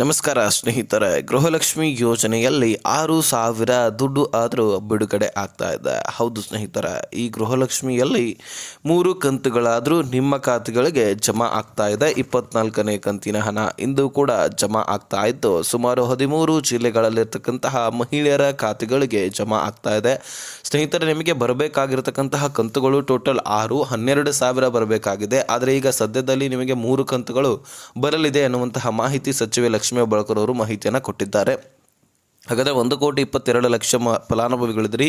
ನಮಸ್ಕಾರ ಸ್ನೇಹಿತರೆ, ಗೃಹಲಕ್ಷ್ಮಿ ಯೋಜನೆಯಲ್ಲಿ ಆರು ಸಾವಿರ ದುಡ್ಡು ಆದರೂ ಬಿಡುಗಡೆ ಆಗ್ತಾ ಇದೆ. ಹೌದು ಸ್ನೇಹಿತರೆ, ಈ ಗೃಹಲಕ್ಷ್ಮಿಯಲ್ಲಿ ಮೂರು ಕಂತುಗಳಾದರೂ ನಿಮ್ಮ ಖಾತೆಗಳಿಗೆ ಜಮಾ ಆಗ್ತಾ ಇದೆ. ಇಪ್ಪತ್ನಾಲ್ಕನೇ ಕಂತಿನ ಹಣ ಇಂದು ಕೂಡ ಜಮಾ ಆಗ್ತಾ ಇದ್ದು, ಸುಮಾರು ಹದಿಮೂರು ಜಿಲ್ಲೆಗಳಲ್ಲಿರ್ತಕ್ಕಂತಹ ಮಹಿಳೆಯರ ಖಾತೆಗಳಿಗೆ ಜಮಾ ಆಗ್ತಾ ಇದೆ. ಸ್ನೇಹಿತರೆ, ನಿಮಗೆ ಬರಬೇಕಾಗಿರ್ತಕ್ಕಂತಹ ಕಂತುಗಳು ಟೋಟಲ್ ಆರು, ಹನ್ನೆರಡು ಸಾವಿರ ಬರಬೇಕಾಗಿದೆ. ಆದರೆ ಈಗ ಸದ್ಯದಲ್ಲಿ ನಿಮಗೆ ಮೂರು ಕಂತುಗಳು ಬರಲಿದೆ ಎನ್ನುವಂತಹ ಮಾಹಿತಿ ಸಚಿವೆ ಲಕ್ಷ್ಮೀ ಹೆಬ್ಬಾಳ್ಕರ್ ಅವರು ಮಾಹಿತಿಯನ್ನು ಕೊಟ್ಟಿದ್ದಾರೆ. ಹಾಗಾದರೆ ಒಂದು ಕೋಟಿ ಇಪ್ಪತ್ತೆರಡು ಲಕ್ಷ ಮ ಫಲಾನುಭವಿಗಳಿದ್ರಿ.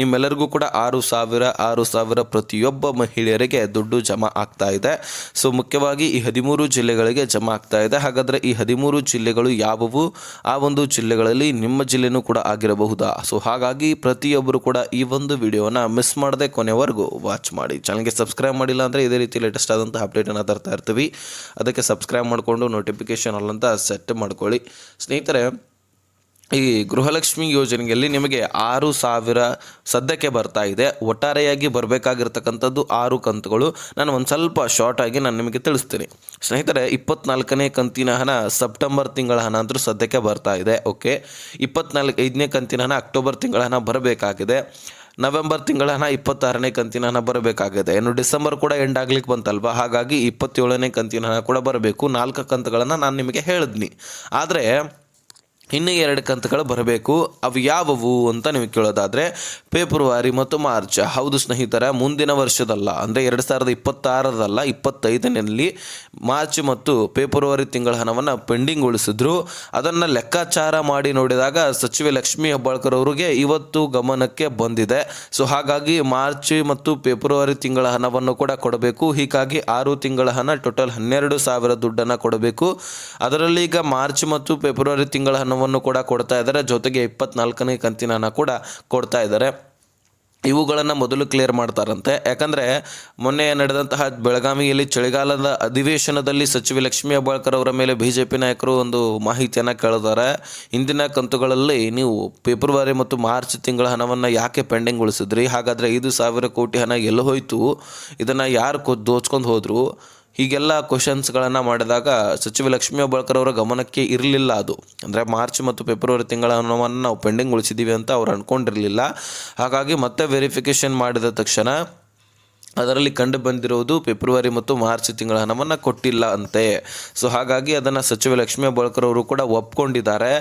ನಿಮ್ಮೆಲ್ಲರಿಗೂ ಕೂಡ ಆರು ಸಾವಿರ ಆರು ಸಾವಿರ ಪ್ರತಿಯೊಬ್ಬ ಮಹಿಳೆಯರಿಗೆ ದುಡ್ಡು ಜಮಾ ಆಗ್ತಾ ಇದೆ. ಸೊ, ಮುಖ್ಯವಾಗಿ ಈ ಹದಿಮೂರು ಜಿಲ್ಲೆಗಳಿಗೆ ಜಮಾ ಆಗ್ತಾ ಇದೆ. ಹಾಗಾದರೆ ಈ ಹದಿಮೂರು ಜಿಲ್ಲೆಗಳು ಯಾವುವು? ಆ ಒಂದು ಜಿಲ್ಲೆಗಳಲ್ಲಿ ನಿಮ್ಮ ಜಿಲ್ಲೆನೂ ಕೂಡ ಆಗಿರಬಹುದಾ? ಸೊ, ಹಾಗಾಗಿ ಪ್ರತಿಯೊಬ್ಬರು ಕೂಡ ಈ ಒಂದು ವಿಡಿಯೋನ ಮಿಸ್ ಮಾಡದೆ ಕೊನೆವರೆಗೂ ವಾಚ್ ಮಾಡಿ. ಚಾನಲ್ಗೆ ಸಬ್ಸ್ಕ್ರೈಬ್ ಮಾಡಿಲ್ಲ ಅಂದರೆ ಇದೇ ರೀತಿ ಲೇಟೆಸ್ಟ್ ಆದಂಥ ಅಪ್ಡೇಟನ್ನು ತರ್ತಾ ಇರ್ತೀವಿ. ಅದಕ್ಕೆ ಸಬ್ಸ್ಕ್ರೈಬ್ ಮಾಡಿಕೊಂಡು ನೋಟಿಫಿಕೇಷನ್ ಅಲ್ಲಂತ ಸೆಟ್ ಮಾಡ್ಕೊಳ್ಳಿ. ಸ್ನೇಹಿತರೆ ಈ ಗೃಹಲಕ್ಷ್ಮಿ ಯೋಜನೆಯಲ್ಲಿ ನಿಮಗೆ ಆರು ಸಾವಿರ ಸದ್ಯಕ್ಕೆ ಬರ್ತಾ ಇದೆ. ಒಟ್ಟಾರೆಯಾಗಿ ಬರಬೇಕಾಗಿರ್ತಕ್ಕಂಥದ್ದು ಆರು ಕಂತುಗಳು. ನಾನು ಒಂದು ಸ್ವಲ್ಪ ಶಾರ್ಟಾಗಿ ನಾನು ನಿಮಗೆ ತಿಳಿಸ್ತೀನಿ. ಸ್ನೇಹಿತರೆ, ಇಪ್ಪತ್ನಾಲ್ಕನೇ ಕಂತಿನ ಹಣ ಸೆಪ್ಟೆಂಬರ್ ತಿಂಗಳ ಹಣ ಅಂತೂ ಸದ್ಯಕ್ಕೆ ಬರ್ತಾ ಇದೆ. ಓಕೆ? ಇಪ್ಪತ್ನಾಲ್ಕು, ಐದನೇ ಕಂತಿನ ಹಣ ಅಕ್ಟೋಬರ್ ತಿಂಗಳ ಹಣ ಬರಬೇಕಾಗಿದೆ. ನವೆಂಬರ್ ತಿಂಗಳ ಹಣ ಇಪ್ಪತ್ತಾರನೇ ಕಂತಿನ ಹಣ ಬರಬೇಕಾಗಿದೆ. ಇನ್ನು ಡಿಸೆಂಬರ್ ಕೂಡ ಎಂಡ್ ಆಗ್ಲಿಕ್ಕೆ ಬಂತಲ್ವ? ಹಾಗಾಗಿ ಇಪ್ಪತ್ತೇಳನೇ ಕಂತಿನ ಹಣ ಕೂಡ ಬರಬೇಕು. ನಾಲ್ಕು ಕಂತುಗಳನ್ನು ನಾನು ನಿಮಗೆ ಹೇಳಿದ್ನಿ. ಆದರೆ ಇನ್ನು ಎರಡು ಕಂತುಗಳು ಬರಬೇಕು. ಅವು ಯಾವುವು ಅಂತ ನೀವು ಕೇಳೋದಾದರೆ, ಫೆಬ್ರವರಿ ಮತ್ತು ಮಾರ್ಚ್. ಹೌದು ಸ್ನೇಹಿತರ, ಮುಂದಿನ ವರ್ಷದಲ್ಲ, ಅಂದರೆ ಎರಡು ಸಾವಿರದ ಇಪ್ಪತ್ತಾರದಲ್ಲ ಇಪ್ಪತ್ತೈದನಲ್ಲಿ ಮಾರ್ಚ್ ಮತ್ತು ಫೆಬ್ರವರಿ ತಿಂಗಳ ಹಣವನ್ನು ಪೆಂಡಿಂಗ್ ಉಳಿಸಿದ್ರು. ಅದನ್ನು ಲೆಕ್ಕಾಚಾರ ಮಾಡಿ ನೋಡಿದಾಗ ಸಚಿವೆ ಲಕ್ಷ್ಮೀ ಹೆಬ್ಬಾಳ್ಕರ್ ಅವರಿಗೆ ಇವತ್ತು ಗಮನಕ್ಕೆ ಬಂದಿದೆ. ಸೊ ಹಾಗಾಗಿ ಮಾರ್ಚ್ ಮತ್ತು ಫೆಬ್ರವರಿ ತಿಂಗಳ ಹಣವನ್ನು ಕೂಡ ಕೊಡಬೇಕು. ಹೀಗಾಗಿ ಆರು ತಿಂಗಳ ಹಣ, ಟೋಟಲ್ ಹನ್ನೆರಡು ಸಾವಿರ ದುಡ್ಡನ್ನು ಕೊಡಬೇಕು. ಅದರಲ್ಲಿ ಈಗ ಮಾರ್ಚ್ ಮತ್ತು ಫೆಬ್ರವರಿ ತಿಂಗಳ ಹಣವನ್ನು ಕೂಡ ಕೊಡ್ತಾ ಇದ್ದಾರೆ. ಜೊತೆಗೆ ಇಪ್ಪತ್ನಾಲ್ಕನೇ ಕಂತಿನ ಕೂಡ ಕೊಡ್ತಾ ಇದ್ದಾರೆ. ಇವುಗಳನ್ನು ಮೊದಲು ಕ್ಲಿಯರ್ ಮಾಡ್ತಾರಂತೆ. ಯಾಕಂದರೆ ಮೊನ್ನೆ ನಡೆದಂತಹ ಬೆಳಗಾವಿಯಲ್ಲಿ ಚಳಿಗಾಲದ ಅಧಿವೇಶನದಲ್ಲಿ ಸಚಿವೆ ಲಕ್ಷ್ಮೀ ಹೆಬ್ಬಾಳ್ಕರ್ ಅವರ ಮೇಲೆ ಬಿ ಜೆ ಪಿ ನಾಯಕರು ಒಂದು ಮಾಹಿತಿಯನ್ನು ಕೇಳಿದ್ದಾರೆ. ಇಂದಿನ ಕಂತುಗಳಲ್ಲಿ ನೀವು ಫೆಬ್ರವರಿ ಮತ್ತು ಮಾರ್ಚ್ ತಿಂಗಳ ಹಣವನ್ನು ಯಾಕೆ ಪೆಂಡಿಂಗ್ ಉಳಿಸಿದ್ರಿ? ಹಾಗಾದರೆ ಐದು ಸಾವಿರ ಕೋಟಿ ಹಣ ಎಲ್ಲಿ ಹೋಯಿತು? ಇದನ್ನು ಯಾರು ದೋಚ್ಕೊಂಡು ಹೋದರು? ಹೀಗೆಲ್ಲ ಕ್ವಶನ್ಸ್ಗಳನ್ನು ಮಾಡಿದಾಗ ಸಚಿವ ಲಕ್ಷ್ಮೀ ಹೆಬ್ಬಾಳ್ಕರ್ ಅವರ ಗಮನಕ್ಕೆ ಇರಲಿಲ್ಲ ಅದು. ಅಂದರೆ ಮಾರ್ಚ್ ಮತ್ತು ಫೆಬ್ರವರಿ ತಿಂಗಳ ಹಣವನ್ನು ನಾವು ಪೆಂಡಿಂಗ್ ಉಳಿಸಿದ್ದೀವಿ ಅಂತ ಅವ್ರು ಅಂದ್ಕೊಂಡಿರಲಿಲ್ಲ ಹಾಗಾಗಿ ಮತ್ತೆ ವೆರಿಫಿಕೇಷನ್ ಮಾಡಿದ ತಕ್ಷಣ ಅದರಲ್ಲಿ ಕಂಡು ಬಂದಿರುವುದು ಫೆಬ್ರವರಿ ಮತ್ತು ಮಾರ್ಚ್ ತಿಂಗಳ ಹಣವನ್ನು ಕೊಟ್ಟಿಲ್ಲ ಅಂತೆ. ಸೊ ಹಾಗಾಗಿ ಅದನ್ನು ಸಚಿವ ಲಕ್ಷ್ಮೀ ಬಳ್ಕರ್ ಅವರು ಕೂಡ ಒಪ್ಕೊಂಡಿದ್ದಾರೆ.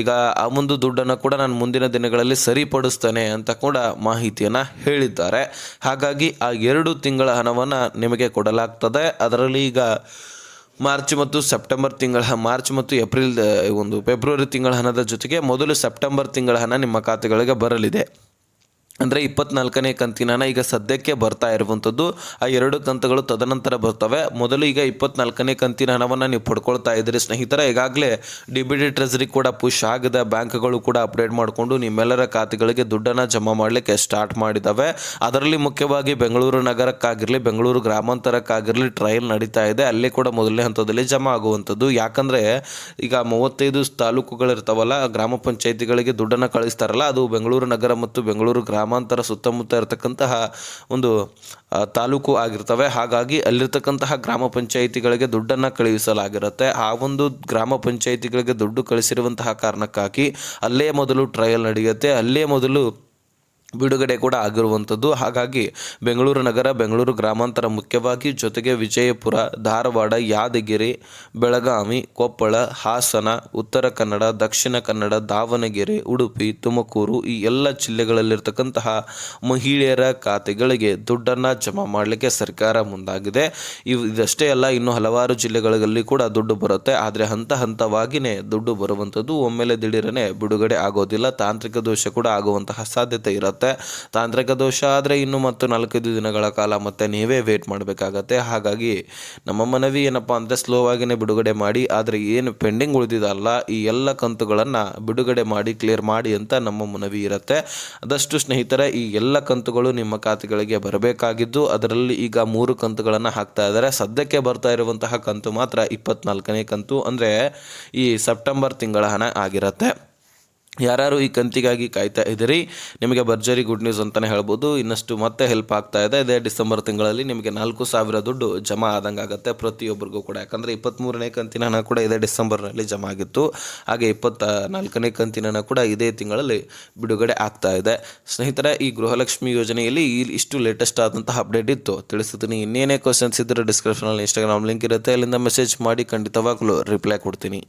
ಈಗ ಆ ಒಂದು ದುಡ್ಡನ್ನು ಕೂಡ ನಾನು ಮುಂದಿನ ದಿನಗಳಲ್ಲಿ ಸರಿಪಡಿಸ್ತೇನೆ ಅಂತ ಕೂಡ ಮಾಹಿತಿಯನ್ನು ಹೇಳಿದ್ದಾರೆ. ಹಾಗಾಗಿ ಆ ಎರಡು ತಿಂಗಳ ಹಣವನ್ನು ನಿಮಗೆ ಕೊಡಲಾಗ್ತದೆ. ಅದರಲ್ಲಿ ಈಗ ಮಾರ್ಚ್ ಮತ್ತು ಸೆಪ್ಟೆಂಬರ್ ತಿಂಗಳ ಮಾರ್ಚ್ ಮತ್ತು ಏಪ್ರಿಲ್ ಒಂದು ಫೆಬ್ರವರಿ ತಿಂಗಳ ಹಣದ ಜೊತೆಗೆ ಮೊದಲು ಸೆಪ್ಟೆಂಬರ್ ತಿಂಗಳ ಹಣ ನಿಮ್ಮ ಖಾತೆಗಳಿಗೆ ಬರಲಿದೆ. ಅಂದರೆ ಇಪ್ಪತ್ನಾಲ್ಕನೇ ಕಂತಿನ ಈಗ ಸದ್ಯಕ್ಕೆ ಬರ್ತಾ ಇರುವಂಥದ್ದು ಆ ಎರಡು ಕಂತುಗಳು ತದನಂತರ ಬರ್ತವೆ. ಮೊದಲು ಈಗ ಇಪ್ಪತ್ನಾಲ್ಕನೇ ಕಂತಿನ ಹಣವನ್ನು ನೀವು ಪಡ್ಕೊಳ್ತಾ ಇದ್ದೀರಿ ಸ್ನೇಹಿತರ. ಈಗಾಗಲೇ ಡಿ ಬಿ ಟ್ರೆಸರಿ ಕೂಡ ಪುಷ್ ಆಗಿದೆ. ಬ್ಯಾಂಕ್ಗಳು ಕೂಡ ಅಪ್ಡೇಟ್ ಮಾಡಿಕೊಂಡು ನಿಮ್ಮೆಲ್ಲರ ಖಾತೆಗಳಿಗೆ ದುಡ್ಡನ್ನು ಜಮಾ ಮಾಡಲಿಕ್ಕೆ ಸ್ಟಾರ್ಟ್ ಮಾಡಿದ್ದಾವೆ ಅದರಲ್ಲಿ ಮುಖ್ಯವಾಗಿ ಬೆಂಗಳೂರು ನಗರಕ್ಕಾಗಿರಲಿ, ಬೆಂಗಳೂರು ಗ್ರಾಮಾಂತರಕ್ಕಾಗಿರಲಿ ಟ್ರಯಲ್ ನಡೀತಾ ಇದೆ. ಅಲ್ಲಿ ಕೂಡ ಮೊದಲನೇ ಹಂತದಲ್ಲಿ ಜಮಾ ಆಗುವಂಥದ್ದು ಯಾಕಂದರೆ ಈಗ ಮೂವತ್ತೈದು ತಾಲೂಕುಗಳಿರ್ತಾವಲ್ಲ, ಗ್ರಾಮ ಪಂಚಾಯಿತಿಗಳಿಗೆ ದುಡ್ಡನ್ನು ಕಳಿಸ್ತಾರಲ್ಲ, ಅದು ಬೆಂಗಳೂರು ನಗರ ಮತ್ತು ಬೆಂಗಳೂರು ಗ್ರಾಮಾಂತರ ಸುತ್ತಮುತ್ತ ಇರತಕ್ಕಂತಹ ಒಂದು ತಾಲೂಕು ಆಗಿರ್ತವೆ. ಹಾಗಾಗಿ ಅಲ್ಲಿರ್ತಕ್ಕಂತಹ ಗ್ರಾಮ ಪಂಚಾಯಿತಿಗಳಿಗೆ ದುಡ್ಡನ್ನು ಕಳುಹಿಸಲಾಗಿರುತ್ತೆ. ಆ ಒಂದು ಗ್ರಾಮ ಪಂಚಾಯಿತಿಗಳಿಗೆ ದುಡ್ಡು ಕಳಿಸಿರುವಂತಹ ಕಾರಣಕ್ಕಾಗಿ ಅಲ್ಲೇ ಮೊದಲು ಟ್ರಯಲ್ ನಡೆಯುತ್ತೆ. ಅಲ್ಲೇ ಮೊದಲು ಬಿಡುಗಡೆ ಕೂಡ ಆಗಿರುವಂಥದ್ದು. ಹಾಗಾಗಿ ಬೆಂಗಳೂರು ನಗರ, ಬೆಂಗಳೂರು ಗ್ರಾಮಾಂತರ ಮುಖ್ಯವಾಗಿ ಜೊತೆಗೆ ವಿಜಯಪುರ, ಧಾರವಾಡ, ಯಾದಗಿರಿ, ಬೆಳಗಾವಿ, ಕೊಪ್ಪಳ, ಹಾಸನ, ಉತ್ತರ ಕನ್ನಡ, ದಕ್ಷಿಣ ಕನ್ನಡ, ದಾವಣಗೆರೆ, ಉಡುಪಿ, ತುಮಕೂರು ಈ ಎಲ್ಲ ಜಿಲ್ಲೆಗಳಲ್ಲಿರ್ತಕ್ಕಂತಹ ಮಹಿಳೆಯರ ಖಾತೆಗಳಿಗೆ ದುಡ್ಡನ್ನು ಜಮಾ ಮಾಡಲಿಕ್ಕೆ ಸರ್ಕಾರ ಮುಂದಾಗಿದೆ. ಇವು ಇದಷ್ಟೇ ಅಲ್ಲ, ಇನ್ನೂ ಹಲವಾರು ಜಿಲ್ಲೆಗಳಲ್ಲಿ ಕೂಡ ದುಡ್ಡು ಬರುತ್ತೆ. ಆದರೆ ಹಂತ ಹಂತವಾಗಿಯೇ ದುಡ್ಡು ಬರುವಂಥದ್ದು ಒಮ್ಮೆಲೆ ದಿಢೀರನೇ ಬಿಡುಗಡೆ ಆಗೋದಿಲ್ಲ. ತಾಂತ್ರಿಕ ದೋಷ ಕೂಡ ಆಗುವಂತಹ ಸಾಧ್ಯತೆ ಇರುತ್ತೆ. ತಾಂತ್ರಿಕ ದೋಷ ಆದರೆ ಇನ್ನು ಮತ್ತು ನಾಲ್ಕೈದು ದಿನಗಳ ಕಾಲ ಮತ್ತೆ ನೀವೇ ವೇಟ್ ಮಾಡಬೇಕಾಗತ್ತೆ. ಹಾಗಾಗಿ ನಮ್ಮ ಮನವಿ ಏನಪ್ಪ ಅಂದರೆ ಸ್ಲೋ ಆಗಿನೇ ಬಿಡುಗಡೆ ಮಾಡಿ, ಆದರೆ ಏನು ಪೆಂಡಿಂಗ್ ಉಳಿದಿದಲ್ಲ, ಈ ಎಲ್ಲ ಕಂತುಗಳನ್ನು ಬಿಡುಗಡೆ ಮಾಡಿ ಕ್ಲಿಯರ್ ಮಾಡಿ ಅಂತ ನಮ್ಮ ಮನವಿ ಇರುತ್ತೆ. ಅದಷ್ಟು ಸ್ನೇಹಿತರೆ, ಈ ಎಲ್ಲ ಕಂತುಗಳು ನಿಮ್ಮ ಖಾತೆಗಳಿಗೆ ಬರಬೇಕಾಗಿದ್ದು, ಅದರಲ್ಲಿ ಈಗ ಮೂರು ಕಂತುಗಳನ್ನು ಹಾಕ್ತಾ ಇದ್ದಾರೆ. ಸದ್ಯಕ್ಕೆ ಬರ್ತಾ ಇರುವಂತಹ ಕಂತು ಮಾತ್ರ ಇಪ್ಪತ್ನಾಲ್ಕನೇ ಕಂತು. ಅಂದರೆ ಈ ಸೆಪ್ಟೆಂಬರ್ ತಿಂಗಳ ಹಣ ಆಗಿರುತ್ತೆ. ಯಾರ್ಯಾರು ಈ ಕಂತಿಗಾಗಿ ಕಾಯ್ತಾ ಇದ್ದೀರಿ, ನಿಮಗೆ ಭರ್ಜರಿ ಗುಡ್ ನ್ಯೂಸ್ ಅಂತಲೇ ಹೇಳ್ಬೋದು. ಇನ್ನಷ್ಟು ಮತ್ತೆ ಹೆಲ್ಪ್ ಆಗ್ತಾ ಇದೆ. ಇದೇ ಡಿಸೆಂಬರ್ ತಿಂಗಳಲ್ಲಿ ನಿಮಗೆ ನಾಲ್ಕು ಸಾವಿರ ದುಡ್ಡು ಜಮಾ ಆದಂಗೆ ಆಗುತ್ತೆ ಪ್ರತಿಯೊಬ್ಬರಿಗೂ ಕೂಡ. ಯಾಕಂದರೆ ಇಪ್ಪತ್ತ್ಮೂರನೇ ಕಂತಿನ ಹಣ ಕೂಡ ಇದೇ ಡಿಸೆಂಬರ್ನಲ್ಲಿ ಜಮಾ ಆಗಿತ್ತು. ಹಾಗೆ ಇಪ್ಪತ್ತ ನಾಲ್ಕನೇ ಕಂತಿನ ಹಣ ಕೂಡ ಇದೇ ತಿಂಗಳಲ್ಲಿ ಬಿಡುಗಡೆ ಆಗ್ತಾ ಇದೆ. ಸ್ನೇಹಿತರೆ, ಈ ಗೃಹಲಕ್ಷ್ಮಿ ಯೋಜನೆಯಲ್ಲಿ ಈ ಇಷ್ಟು ಲೇಟೆಸ್ಟ್ ಆದಂತಹ ಅಪ್ಡೇಟ್ ಇತ್ತು. ತಿಳಿಸ್ತೀನಿ. ಇನ್ನೇನೇ ಕ್ವಶನ್ಸ್ ಇದ್ದರೆ ಡಿಸ್ಕ್ರಿಪ್ಷನಲ್ಲಿ ಇನ್ಸ್ಟಾಗ್ರಾಮ್ ಲಿಂಕ್ ಇರುತ್ತೆ. ಅಲ್ಲಿಂದ ಮೆಸೇಜ್ ಮಾಡಿ ಖಂಡಿತವಾಗ್ಲೂ ರಿಪ್ಲೈ ಕೊಡ್ತೀನಿ.